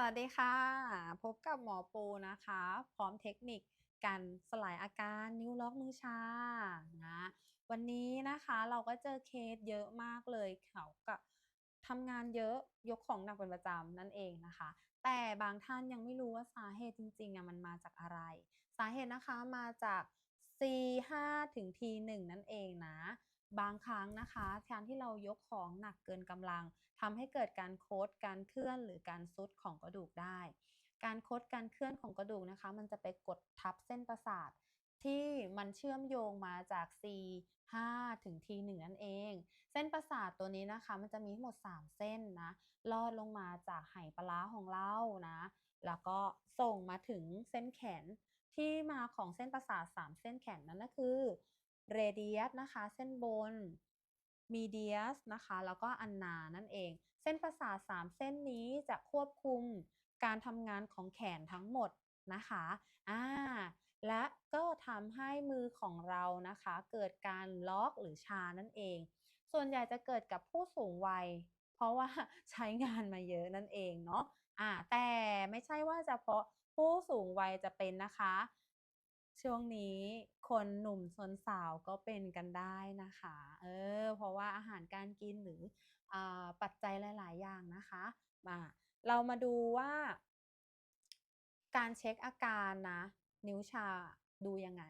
วัสดีค่ะ พบกับหมอปูนะคะ พร้อมเทคนิคการสลายอาการนิ้วล็อกมือชานะวันนี้นะคะเราก็เจอเคสเยอะมากเลยเขากับทำงานเยอะยกของหนักเป็นประจำนั่นเองนะคะ แต่บางท่านยังไม่รู้ว่าสาเหตุจริงๆอะมันมาจากอะไร สาเหตุนะคะมาจาก C5 ถึง T1 นั่นเองนะ บางครั้งนะคะการที่เรายกของหนักเกินกำลังทำให้เกิดการโคดการเคลื่อนหรือการซุดของกระดูกได้ การโคดการเคลื่อนของกระดูกนะคะ มันจะไปกดทับเส้นประสาทที่มันเชื่อมโยงมาจาก C5 ถึง T1 นั่นเอง เส้นประสาทตัวนี้นะคะ มันจะมีทั้งหมด 3 เส้นนะ ลอดลงมาจากไหปลาร้าของเรานะ แล้วก็ส่งมาถึงเส้นแขนที่มาของเส้นประสาท 3 เส้นแขนนั้นก็คือ เรเดียสนะคะ เส้นบนมีเดียสนะคะ แล้วก็อันนานั่นเอง เส้นประสาท3เส้นนี้จะควบคุมการทำงานของแขนทั้งหมดนะคะอ่าและก็ทำให้มือของเรานะคะ เกิดการล็อกหรือชานั่นเอง ส่วนใหญ่จะเกิดกับผู้สูงวัย เพราะว่าใช้งานมาเยอะนั่นเองเนาะอ่าแต่ไม่ใช่ว่าเฉพาะผู้สูงวัยจะเป็นนะคะ ช่วงนี้คนหนุ่มซนสาวก็เป็นกันได้นะคะ เออ เพราะว่าอาหารการกินหรืออาปัจจัยหลาย ๆ อย่างนะคะมาเรามาดูว่า การเช็คอาการนะ นิ้วชาดูยังไง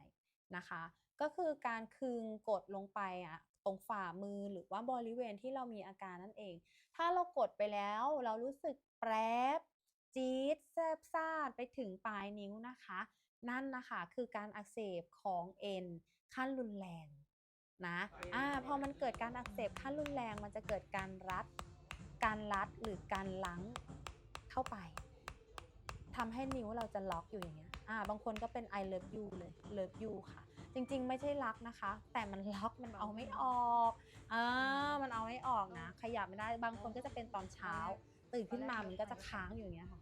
นะคะ ก็คือการคึงกดลงไปอะตรงฝ่ามือหรือว่าบริเวณที่เรามีอาการนั่นเอง ถ้าเรากดไปแล้วเรารู้สึกแปรบ จี๊ดแซบซ่านไปถึงปลายนิ้วนะคะ นั่นนะคะคือการอักเสบของเอ็นขั้นรุนแรงนะอ่าพอมันเกิดการอักเสบขั้นรุนแรงมันจะเกิดการรัด การรัดหรือการลังเข้าไปทำให้นิ้วเราจะล็อกอยู่อย่างเงี้ยอ่าบางคนก็เป็น I love you เลย love you ค่ะ จริงๆ ไม่ใช่รักนะคะ แต่มันล็อกมันเอาไม่ออกอ่ามันเอาไม่ออกนะ ขยับไม่ได้บางคนก็จะเป็นตอนเช้า ตื่นขึ้นมามันก็จะค้างอยู่อย่างเงี้ยค่ะ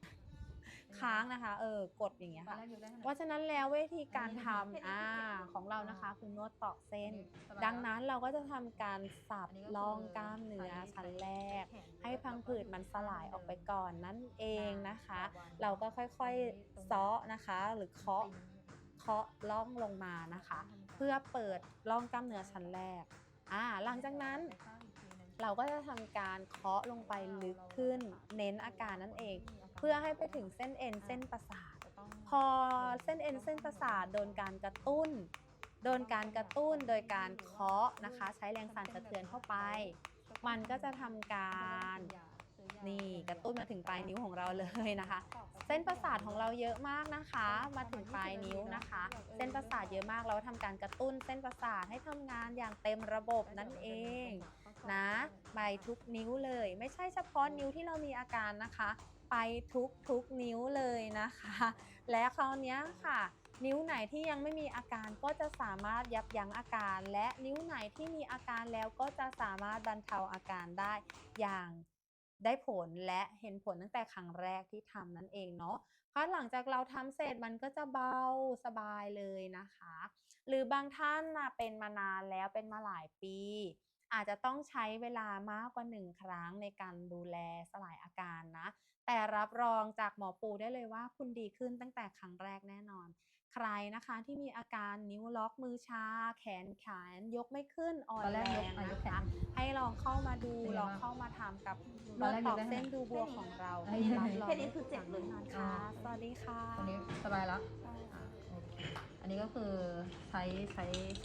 ค้างนะคะ เออกดอย่างเงี้ยค่ะ เพราะฉะนั้นแล้ววิธีการทำอ่าของเรานะคะคือนวดตอกเส้น ดังนั้นเราก็จะทำการสับล่องกล้ามเนื้อชั้นแรก ให้พังผืดมันสลายออกไปก่อนนั่นเองนะคะ เราก็ค่อยๆซ้อนะคะ หรือเคาะเคาะล่องลงมานะคะ เพื่อเปิดล่องกล้ามเนื้อชั้นแรกอ่าหลังจากนั้น เราก็จะทำการเคาะลงไปลึกขึ้น เน้นอาการนั่นเอง เพื่อให้ไปถึงเส้นเอ็นเส้นประสาทพอเส้นเอ็นเส้นประสาทโดนการกระตุ้น โดนการกระตุ้นโดยการเคาะนะคะ ใช้แรงสั่นสะเทือนเข้าไป มันก็จะทำการนี่กระตุ้นมาถึงปลายนิ้วของเราเลยนะคะ เส้นประสาทของเราเยอะมากนะคะ มาถึงปลายนิ้วนะคะ เส้นประสาทเยอะมากเราทำการกระตุ้น เส้นประสาทให้ทำงานอย่างเต็มระบบนั่นเอง นะ ไปทุกนิ้วเลย ไม่ใช่เฉพาะนิ้วที่เรามีอาการนะคะ ไปทุกทุกนิ้วเลยนะคะ และคราวนี้ค่ะ นิ้วไหนที่ยังไม่มีอาการก็จะสามารถยับยั้งอาการ และนิ้วไหนที่มีอาการแล้วก็จะสามารถบรรเทาอาการได้อย่างได้ผลและเห็นผลตั้งแต่ครั้งแรกที่ทำนั่นเองเนาะเพราะหลังจากเราทำเสร็จมันก็จะเบาสบายเลยนะคะ หรือบางท่านนะเป็นมานานแล้วเป็นมาหลายปี อาจจะต้องใช้เวลามากกว่าหนึ่งครั้งในการดูแลสลายอาการนะ แต่รับรองจากหมอปูได้เลยว่าคุณดีขึ้นตั้งแต่ครั้งแรกแน่นอน ใครนะคะที่มีอาการนิ้วล็อกมือชา แขนขานยกไม่ขึ้นอ่อนตอนแรแรกยกงอะยนะกแขคะนให้ลองเข้ามาดูเป็นไงลองบ้างเข้ามาทำกับตนอนวดแรกตอกยกได้เส้นไหมดูบัวของเราแค่นี้รับรองแค่นี้คือเจ็บเลยนอนอ๋อค่ะสวัสดีค่ะวันนี้สบายแล้วอะโอเค อันนี้ก็คือใช้ใช้